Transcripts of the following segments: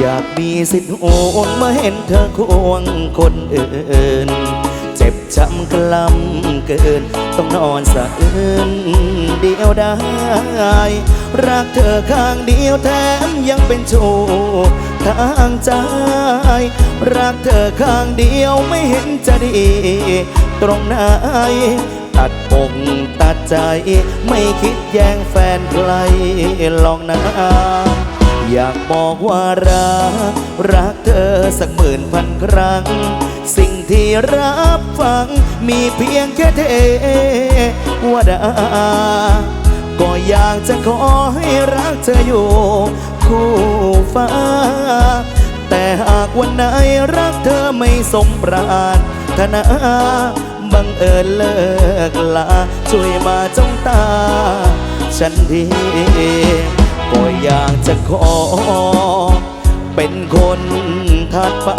อยากมีสิทธิ์โอนมาเห็นเธอควงคนอื่น เจ็บช้ำกล้ำเกิน ต้องนอนสะอื้นเดียวได้ รักเธอข้างเดียวแถมยังเป็นชู้ทางใจ รักเธอข้างเดียวไม่เห็นจะดี ตรงไหนตัดอกตัดใจ ไม่คิดแย่งแฟนใครลองนะ อยากบอกว่ารัก รักเธอสักหมื่นพันครั้ง สิ่งที่รับฟัง มีเพียงแค่เทวดาก็อยากจะขอให้รักเธออยู่ คู่ฟ้า แต่หากวันไหนรักเธอไม่สมปรารถนาบังเอิญเลิกลา ช่วยมาจ้องตา ฉันทีก็อยาก จะขอ เป็นคนถัดไป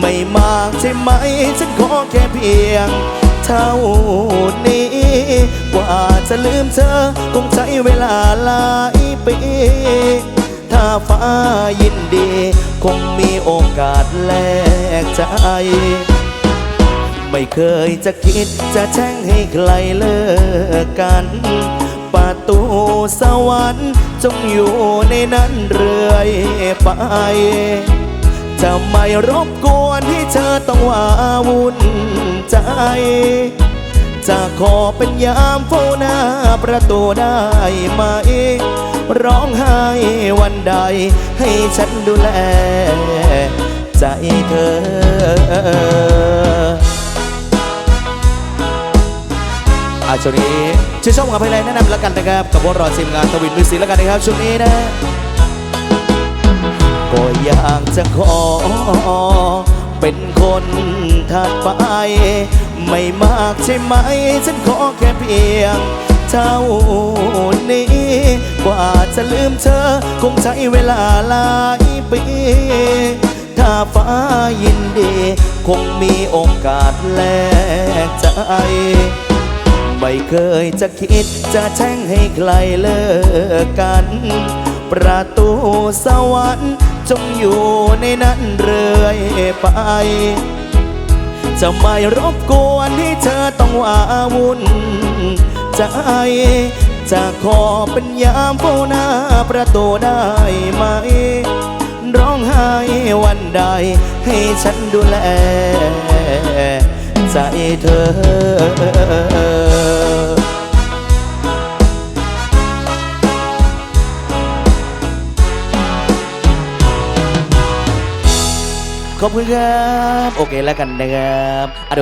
ไม่มากใช่ไหม ฉันขอแค่เพียง เท่านี้ กว่าจะลืมเธอ คงใช้เวลาหลายปีถ้าฟ้ายินดี คงมีโอกาสแลกใจ ไม่เคยจะคิดจะแช่งให้ใครเลิกกัน ประตูสวรรค์จงอยู่ในนั้นเรื่อยไป จะไม่รบกวนให้เธอต้องว่าวุ่นใจ จะขอเป็นยามเฝ้าหน้าประตูได้ไหม ร้องไห้วันใดให้ฉันดูแล ใจเธออาชนี้ ชื่อช่องกับเพลงแนะนำแล้วกันนะครับกับวงรอทีมงานทวินมิวสิกแล้วกันนะครับช่วงนี้นะก็อยากจะขอเป็นคนถัดไป ไม่มากใช่ไหม ฉันขอแค่เพียง เท่านี้ กว่าจะลืมเธอ คงใช้เวลาหลายปีถ้าฟ้ายินดี คงมีโอกาสแลกใจ ไม่เคยจะคิดจะแช่งให้ใครเลิกกัน ประตูสวรรค์จงอยู่ในนั้นเรื่อยไป จะไม่รบกวนให้เธอต้องว่าวุ่นใจจะขอเป็นยามเฝ้าหน้าประตูได้ไหม ร้องไห้วันใดให้ฉันดูแลใจเธอ ขอบคุณครับ โอเคแล้วกันนะครับ